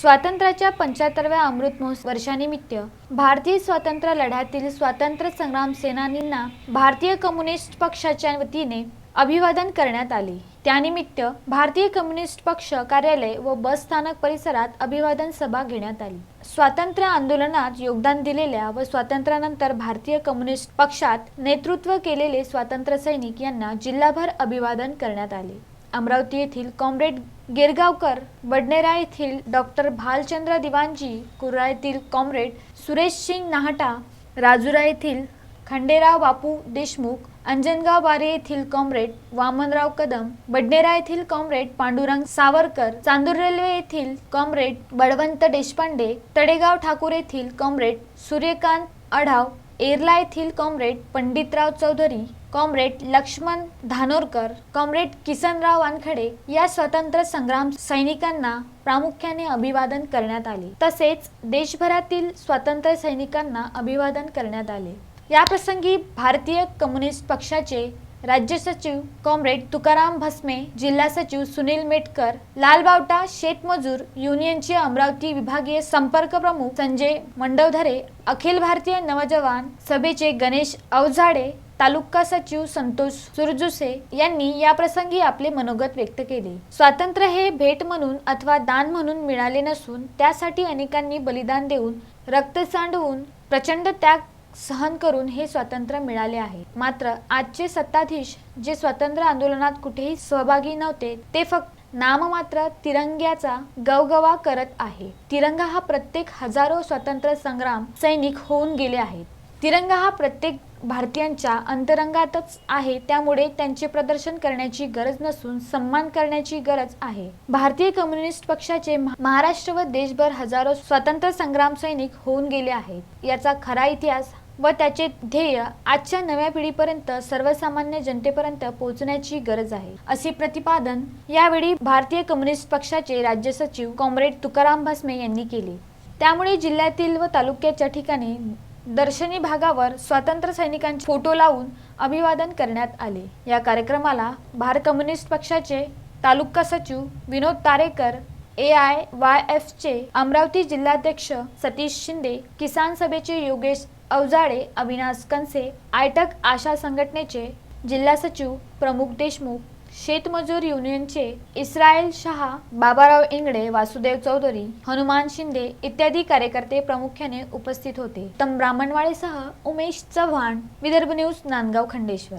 स्वातंत्र्याच्या पंच्याहत्तरव्या अमृत महोत्सव वर्षानिमित्त भारतीय स्वातंत्र्य लढ्यातील स्वातंत्र्य संग्राम सेनानींना भारतीय कम्युनिस्ट पक्षाच्या वतीने अभिवादन करण्यात आले. त्यानिमित्त भारतीय कम्युनिस्ट पक्ष कार्यालय व बस स्थानक परिसरात अभिवादन सभा घेण्यात आली. स्वातंत्र्य आंदोलनात योगदान दिलेल्या व स्वातंत्र्यानंतर भारतीय कम्युनिस्ट पक्षात नेतृत्व केलेले स्वातंत्र्य सैनिक यांना जिल्हाभर अभिवादन करण्यात आले. अमरावती येथील कॉम्रेड गिरगावकर बडनेरा येथील डॉक्टर भालचंद्र दिवानजी कुर्रा येथील कॉम्रेड सुरेश सिंग नाहटा राजुरा येथील खंडेराव बापू देशमुख अंजनगाव बारे येथील कॉम्रेड वामनराव कदम बडनेरा येथील कॉम्रेड पांडुरंग सावरकर चांदूर रेल्वे येथील कॉम्रेड बळवंत देशपांडे तडेगाव ठाकूर येथील कॉम्रेड सूर्यकांत अढाव एरला येथील comrade Panditrao Chaudhari comrade Laxman Dhanorkar comrade Kisanrao Wankhade या स्वतंत्र संग्राम सैनिकांना प्रामुख्याने अभिवादन करण्यात आले. तसेच देशभरातील स्वातंत्र्य सैनिकांना अभिवादन करण्यात आले. या प्रसंगी भारतीय कम्युनिस्ट पक्षाचे राज्य सचिव कॉम्रेड तुकाराम भस्मे जिल्हा सचिव सुनील मेटकर लालबावटा शेतमजूर युनियनचे अमरावती विभागीय संपर्क प्रमुख संजय मंडवधरे अखिल भारतीय नवजवान सभेचे गणेश अवझाडे तालुका सचिव संतोष सुरजुसे यांनी या प्रसंगी आपले मनोगत व्यक्त केले. स्वातंत्र्य हे भेट म्हणून अथवा दान म्हणून मिळाले नसून त्यासाठी अनेकांनी बलिदान देऊन रक्त सांडवून प्रचंड त्याग सहन करून हे स्वातंत्र्य मिळाले आहे. मात्र आजचे सत्ताधीश जे स्वातंत्र्य आंदोलनात कुठेही सहभागी नव्हते ते फक्त नाममात्र तिरंग्याचा गवगवा करत आहे. तिरंगा हा प्रत्येक हजारो स्वातंत्र्य संग्राम सैनिक होऊन गेले आहेत. तिरंगा हा प्रत्येक भारतीयांच्या अंतरंगातच आहे. त्यामुळे त्यांचे प्रदर्शन करण्याची गरज नसून सन्मान करण्याची गरज आहे. भारतीय कम्युनिस्ट पक्षाचे महाराष्ट्र व देशभर हजारो स्वातंत्र्य संग्राम सैनिक होऊन गेले आहेत. याचा खरा इतिहास व त्याचे ध्येय आजच्या नव्या पिढीपर्यंत सर्वसामान्य जनतेपर्यंत पोहोचण्याची गरज आहे. असे प्रतिपादन यावेळी भारतीय कम्युनिस्ट पक्षाचे राज्य सचिव कॉम्रेड तुकाराम भस्मे यांनी केले. त्यामुळे जिल्ह्यातील व तालुक्याच्या ठिकाणी दर्शनी भागावर स्वातंत्र्य सैनिकांचे फोटो लावून अभिवादन करण्यात आले. या कार्यक्रमाला भारत कम्युनिस्ट पक्षाचे तालुका सचिव Vinod Tarekar A I Y एफचे Amravati जिल्हाध्यक्ष सतीश शिंदे किसान सभेचे योगेश अवजाडे अविनाश कंसे आयटक आशा संघटनेचे जिल्हा सचिव प्रमुख देशमुख शेतमजूर युनियनचे इस्रायल शहा बाबाराव इंगडे वासुदेव चौधरी हनुमान शिंदे इत्यादी कार्यकर्ते प्रामुख्याने उपस्थित होते. तम ब्राह्मणवाडेसह उमेश चव्हाण विदर्भ न्यूज नांदगाव खंडेश्वर.